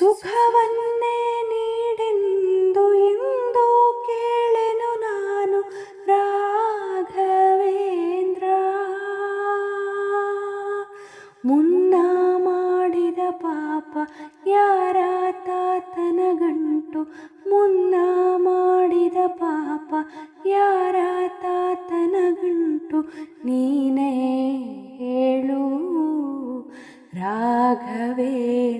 ಸುಖವನ್ನೇ ನೀಡೆಂದು ಎಂದು ಕೇಳೆನು ನಾನು ರಾಘವೇಂದ್ರ. ಮುನ್ನ ಮಾಡಿದ ಪಾಪ ಯಾರ ತಾತನ ಗಂಟು? ಮುನ್ನ ಮಾಡಿದ ಪಾಪ ಯಾರ ತಾತನ ಗಂಟು? ನೀನೇ ಹೇಳು ಎಲ್ಲಿದ್ದರೇನು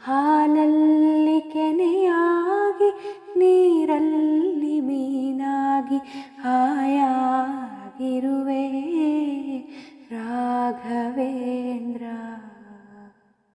ಹಾಲಲ್ಲಿ ಕೆನೆಯಾಗಿ ನೀರಲ್ಲಿ ಮೀನಾಗಿ